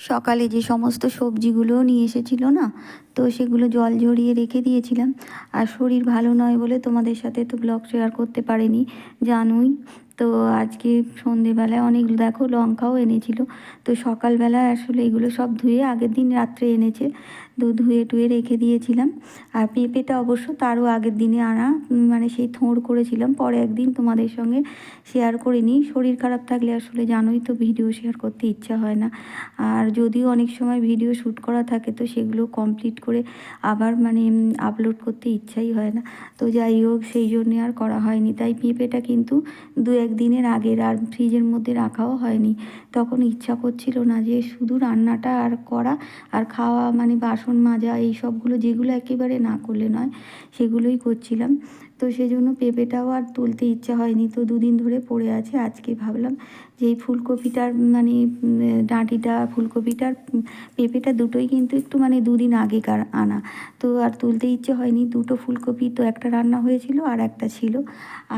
সকালে যে সমস্ত সবজিগুলো নিয়ে এসেছিল না, তো সেগুলো জল ঝরিয়ে রেখে দিয়েছিলাম। আর শরীর ভালো নয় বলে তোমাদের সাথে তো ব্লগ শেয়ার করতে পারিনি, জানুই। তো আজকে সন্ধেবেলায় অনেক, দেখো লঙ্কাও এনেছিল। তো সকালবেলা আসলে এগুলো সব ধুয়ে আগের দিন রাত্রে এনেছে। তো ধুয়ে টুয়ে রেখে দিয়েছিলাম। আর পেঁপেটা অবশ্য তারও আগের দিনে আনা মানে সেই থোঁড় করেছিলাম। পরে একদিন তোমাদের সঙ্গে শেয়ার করিনি। শরীর খারাপ থাকলে আসলে জানোই তো ভিডিও শেয়ার করতে ইচ্ছা হয় না। আর যদিও অনেক সময় ভিডিও শ্যুট করা থাকে, তো সেগুলো কমপ্লিট করে আবার মানে আপলোড করতে ইচ্ছাই হয় না। তো যাই হোক, সেই জন্যে আর করা হয়নি। তাই পেঁপেটা কিন্তু দু, এক দিনের আগের আর ফ্রিজের মধ্যে রাখাও হয়নি। তখন ইচ্ছা করছিল না যে শুধু রান্নাটা আর করা আর খাওয়া মানে বাসন মাজা এই সবগুলো যেগুলো একেবারে না করলে নয় সেগুলোই করছিলাম। তো সেই জন্য পেঁপেটাও আর তুলতে ইচ্ছা হয়নি। তো দুদিন ধরে পড়ে আছে, আজকে ভাবলাম যে এই ফুলকপিটার মানে ডাঁটিটা, ফুলকপিটার পেঁপেটা দুটোই কিন্তু একটু মানে দুদিন আগেকার আনা। তো আর তুলতে ইচ্ছে হয়নি, দুটো ফুলকপি তো একটা রান্না হয়েছিল আর একটা ছিল।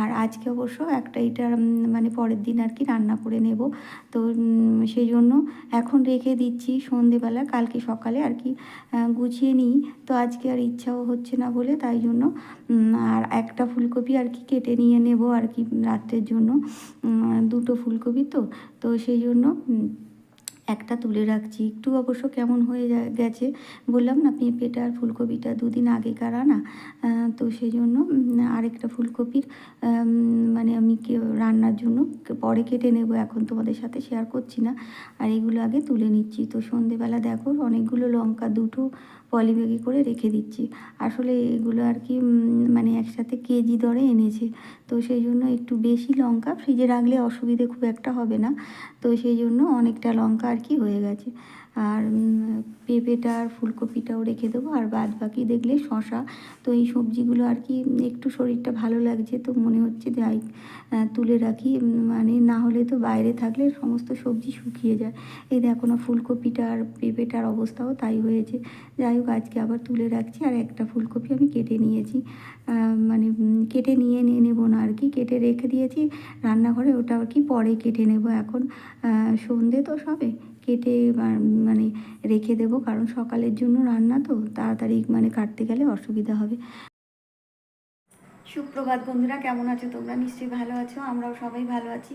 আর আজকে অবশ্য একটা এটা মানে পরের দিন আর কি রান্না করে নেব। তো সেই জন্য এখন রেখে দিচ্ছি সন্ধেবেলা, কালকে সকালে আর কি গুছিয়ে নিই। তো আজকে আর ইচ্ছাও হচ্ছে না বলে তাই জন্য আর আর একটা ফুলকপি আর কি কেটে নিয়ে নেব আর কি রাত্রের জন্য। দুটো ফুলকপি তো তো সেই জন্য একটা তুলে রাখছি। একটু অবশ্য কেমন হয়ে গেছে। বললাম না, পেঁপেটা আর ফুলকপিটা দুদিন আগেকার আনা। তো সেই জন্য আরেকটা ফুলকপির মানে আমি রান্নার জন্য পরে কেটে নেব। এখন তোমাদের সাথে শেয়ার করছি না। আর এগুলো আগে তুলে নিচ্ছি। তো সন্ধেবেলা দেখো, অনেকগুলো লঙ্কা দুটো পলিব্যাগে করে রেখে দিচ্ছি। আসলে এগুলো আর কি মানে একসাথে কেজি দরে এনেছে। তো সেই জন্য একটু বেশি লঙ্কা ফ্রিজে রাখলে অসুবিধে খুব একটা হবে না। তো সেই জন্য অনেকটা লঙ্কা আর কি হয়ে গেছে। আর পেঁপেটা আর ফুলকপিটাও রেখে দেবো। আর বাদ বাকি দেখলে শশা তো এই সবজিগুলো আর কি একটু শরীরটা ভালো লাগছে তো মনে হচ্ছে যাই তুলে রাখি। মানে না হলে তো বাইরে থাকলে সমস্ত সবজি শুকিয়ে যায়। এই দেখো না ফুলকপিটা আর পেঁপেটার অবস্থাও তাই হয়েছে। যাই হোক, আজকে আবার তুলে রাখছি। আর একটা ফুলকপি আমি কেটে নিয়েছি। মানে কেটে নিয়ে নিয়ে নেব না আর কি। কেটে রেখে দিয়েছি রান্নাঘরে। ওটা আর কি পরে কেটে নেব এখন। সন্ধে তো সবে। কেটে মানে রেখে দেবো। কারণ সকালের জন্য রান্না তো, তাড়াতাড়ি মানে কাটতে গেলে অসুবিধা হবে। সুপ্রভাত বন্ধুরা, কেমন আছো তোমরা? নিশ্চয়ই ভালো আছো, আমরাও সবাই ভালো আছি।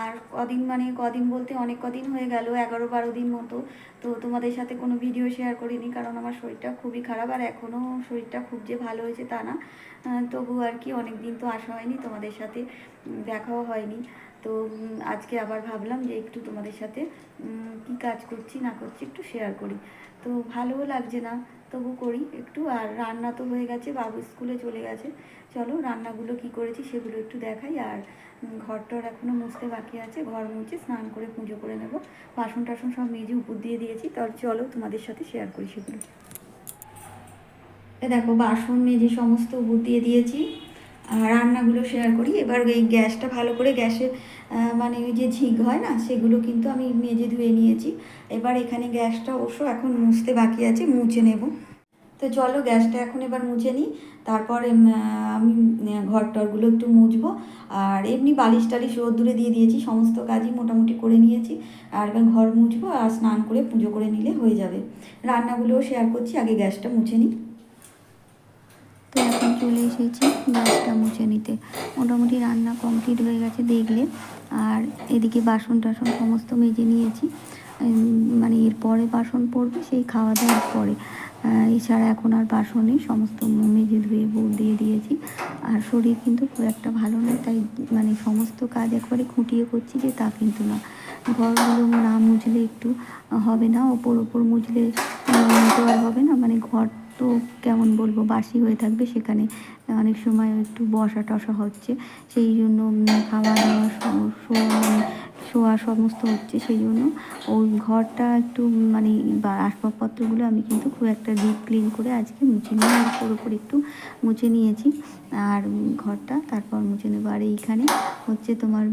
আর কদিন মানে কদিন বলতে অনেক কদিন হয়ে গেল, এগারো বারো দিন মতো। তো তোমাদের সাথে কোনো ভিডিও শেয়ার করিনি, কারণ আমার শরীরটা খুবই খারাপ, আর এখনও শরীরটা খুব যে ভালো হয়েছে তা না। তবু আর কি অনেক দিন তো আসা হয়নি তোমাদের সাথে দেখাও হয়নি। তো আজকে আবার ভাবলাম যে একটু তোমাদের সাথে কি কাজ করছি, না করছি একটু শেয়ার করি। তো ভালোও লাগছে না, তবু করি একটু। আর রান্না তো হয়ে গেছে, বাবু স্কুলে চলে গেছে। চলো রান্নাগুলো কি করেছি সেগুলো একটু দেখাই। আর ঘরটর এখনও মুছতে বাকি আছে, ঘর মুছে স্নান করে পুজো করে নেব। বাসন টাসন সব মেজে উপর দিয়ে দিয়েছি তাহলে চলো তোমাদের সাথে শেয়ার করি সেগুলো। দেখো, বাসন মেজে সমস্ত উপর দিয়ে দিয়েছি। রান্নাগুলো শেয়ার করি। এবার এই গ্যাসটা ভালো করে গ্যাসে মানে ওই যে ঝিক হয় না, সেগুলো কিন্তু আমি মেজে ধুয়ে নিয়েছি। এবার এখানে গ্যাসটা অবশ্য এখন মুছতে বাকি আছে, মুছে নেব। তো চলো গ্যাসটা এখন এবার মুছে নিই। তারপর আমি ঘর টরগুলো একটু মুছবো। আর এমনি বালিশ টালিশ রোদ্দুরে দিয়ে দিয়েছি, সমস্ত কাজই মোটামুটি করে নিয়েছি। আর এবার ঘর মুছবো আর স্নান করে পুজো করে নিলে হয়ে যাবে। রান্নাগুলোও শেয়ার করছি, আগে গ্যাসটা মুছে নিই। তো এখন চলে এসেছি গ্যাসটা মুছে নিতে। মোটামুটি রান্না কমপ্লিট হয়ে গেছে দেখলে। আর এদিকে বাসন টাসন সমস্ত মেজে নিয়েছি। মানে এরপরে বাসন পড়বে সেই খাওয়া দাওয়ার পরে। এছাড়া এখন আর বাসনে সমস্ত মেজে ধুয়ে বউ দিয়ে দিয়েছি। আর শরীর কিন্তু খুব একটা ভালো নয় তাই মানে সমস্ত কাজ একবারে খুঁটিয়ে করছি যে তা কিন্তু না। ঘরগুলো না মুছলে একটু হবে না, ওপর ওপর মুছলে তো আর হবে না মানে ঘর তো কেমন বলব, বাসি হয়ে থাকবে সেখানে। অনেক সময় একটু বসা টসা হচ্ছে। সেই জন্য খাওয়া দাওয়া শোয়া সমস্ত হচ্ছে সেই জন্য। ওই ঘরটা একটু মানে আসবাবপত্রগুলো আমি কিন্তু খুব একটা ডিপ ক্লিন করে আজকে মুছে নিয়ে উপর উপর একটু মুছে নিয়েছি। আর ঘরটা তারপর মুছে নেব। আর এইখানে হচ্ছে তোমার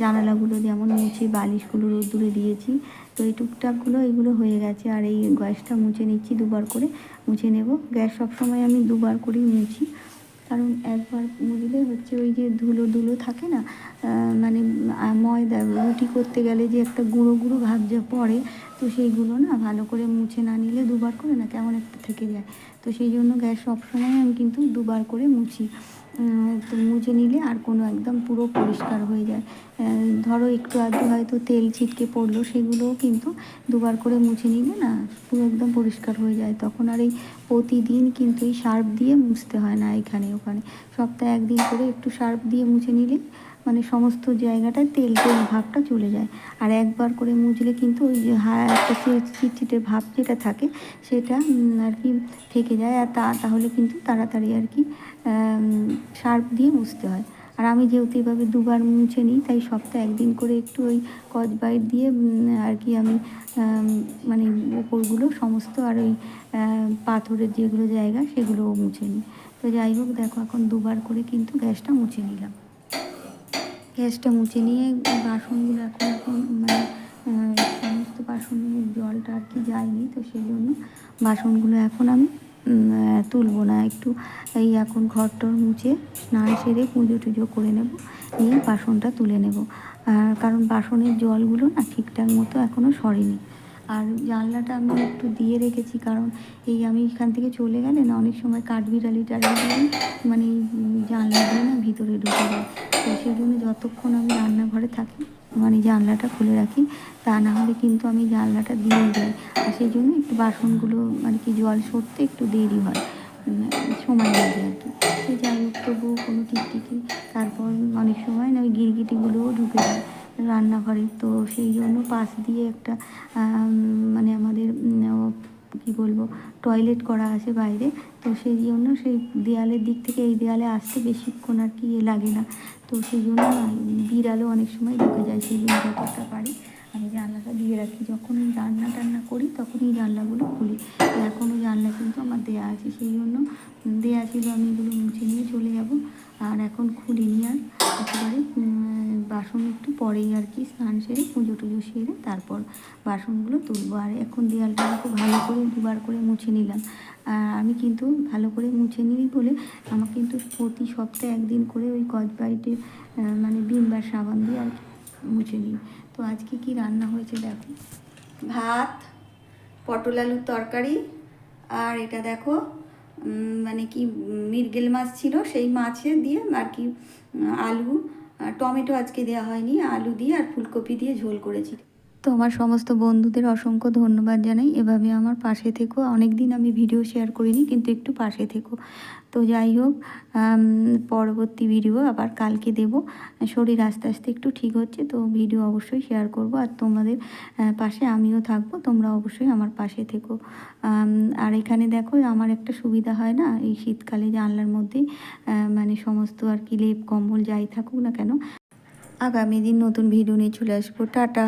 জানালাগুলো যেমন মুছে, বালিশগুলো রোদ্দুরে দিয়েছি, তো এই টুকটাকগুলো এগুলো হয়ে গেছে। আর এই গ্যাসটা মুছে নিচ্ছি দুবার করে, মুছে নেব। গ্যাস সবসময় আমি দুবার করেই মুছি। কারণ একবার মুড়িলে হচ্ছে ওই যে ধুলো ধুলো থাকে না মানে ময়দা, রুটি করতে গেলে যে একটা গুঁড়ো গুঁড়ো ভাব যা পড়ে, তো সেইগুলো না ভালো করে মুছে না নিলে দুবার করে না কেমন একটা থেকে যায়। তো সেই জন্য গ্যাস সবসময় আমি কিন্তু দুবার করে মুছি। মুছে নিলে আর কোনো একদম পুরো পরিষ্কার হয়ে যায়। ধরো একটু আধটু হয়তো তেল ছিটকে পড়ল, সেগুলোও কিন্তু দুবার করে মুছে নিলে না পুরো একদম পরিষ্কার হয়ে যায়। তখন আর এই প্রতিদিন কিন্তু এই সার্ফ দিয়ে মুছতে হয় না এখানে ওখানে। সপ্তাহে একদিন করে একটু সার্ফ দিয়ে মুছে নিলে মানে সমস্ত জায়গাটায় তেল তেল ভাবটা চলে যায়। আর একবার করে মুছলে কিন্তু ওই যে একটা চিটচিটে ভাব যেটা থাকে, সেটা আর কি থেকে যায়। আর তা, তাহলে কিন্তু তাড়াতাড়ি আর কি সার্ফ দিয়ে মুছতে হয়। আর আমি যেহেতু এভাবে দুবার মুছে নিই, তাই সপ্তাহে একদিন করে একটু ওই কচ বাইট দিয়ে আর কি আমি মানে ওপরগুলো সমস্ত আর ওই পাথরের যেগুলো জায়গা, সেগুলোও মুছে নিই। তো যাই হোক, দেখো, এখন দুবার করে কিন্তু গ্যাসটা মুছে নিলাম। গ্যাসটা মুছে নিয়ে বাসনগুলো এখন এখন মানে সমস্ত বাসনের জলটা আর কি যায়নি, তো সেই জন্য বাসনগুলো এখন আমি তুলবো না। একটু এই এখন টর মুছে স্নান সেরে পুজো টুজো করে নেব, নিয়ে বাসনটা তুলে নেব। আর কারণ বাসনের জলগুলো না ঠিকঠাক মতো এখনও সরেনি। আর জানলাটা আমি একটু দিয়ে রেখেছি, কারণ এই আমি এখান থেকে চলে গেলে না অনেক সময় কাঠবিড়ালি টাঠবিড়ালি মানে এই জানলা না ভিতরে ঢুকে যায়। তো সেই জন্য যতক্ষণ আমি রান্নাঘরে থাকি মানে জানলাটা খুলে রাখি, তা না হলে কিন্তু আমি জানলাটা দিয়ে যাই। আর সেই জন্য একটু বাসনগুলো মানে কি জল সরতে একটু দেরি হয় সময় লাগে আর কি। সে যাই হোক, তবুও কোনো টিকটিকি, তারপর অনেক সময় না ওই গিরগিটিগুলোও ঢুকে যায় রান্নাঘরে। তো সেই জন্য পাশ দিয়ে একটা মানে আমাদের কী বলব টয়লেট করা আছে বাইরে। তো সেই জন্য সেই দেয়ালের দিক থেকে এই দেয়ালে আসতে বেশিক্ষণ আর কি এ লাগে না। তো সেই জন্য বিড়ালও অনেক সময় ঢুকে যায় সেই জন্য যতটা পারি। আমি জানলাটা দিয়ে রাখি, যখন রান্না টান্না করি তখন এই জানলাগুলো খুলি। এখনও জানলা কিন্তু আমার দেয়া আছে, সেই জন্য দেয়া ছিল আমি এগুলো মুছে নিয়ে চলে যাব। আর এখন খুলিনি আর, একেবারে বাসন একটু পরেই আর কি, স্নান সেরে পুজো টুজো সেরে তারপর বাসনগুলো তুলবো। আর এখন দেয়ালটা খুব ভালো করে দুবার করে মুছে নিলাম। আর আমি কিন্তু ভালো করে মুছে নিই বলে আমার কিন্তু প্রতি সপ্তাহে একদিন করে ওই কচবাইটের মানে বিম বা সাবান দিয়ে আর মুছে নিই। তো আজকে কি রান্না হয়েছে দেখো? ভাত, পটল আলুর তরকারি, আর এটা দেখো মানে কি মির্গেল মাছ ছিল, সেই মাছে দিয়ে আর কি, আলু টমেটো আজকে দেওয়া হয়নি, আলু দিয়ে আর ফুলকপি দিয়ে ঝোল করেছি। তো আমার সমস্ত বন্ধুদের অসংখ্য ধন্যবাদ জানাই। এভাবে আমার পাশে থেকো। অনেক দিন আমি ভিডিও শেয়ার করিনি, কিন্তু একটু পাশে থেকো। তো যাই হোক পরবর্তী ভিডিও আবার কালকে দেব। শরীর আস্তে আস্তে একটু ঠিক হচ্ছে, তো ভিডিও অবশ্যই শেয়ার করব। আর তোমাদের পাশে আমিও থাকব, তোমরা অবশ্যই আমার পাশে থেকো। আর এখানে দেখো, আমার একটা সুবিধা হয় না, এই শীতকালে জানলার মধ্যে মানে সমস্ত আর কি লেপ কম্বল যাই থাকুক না কেন, আগামী দিন নতুন ভিডিও নিয়ে চলে আসব। টাটা!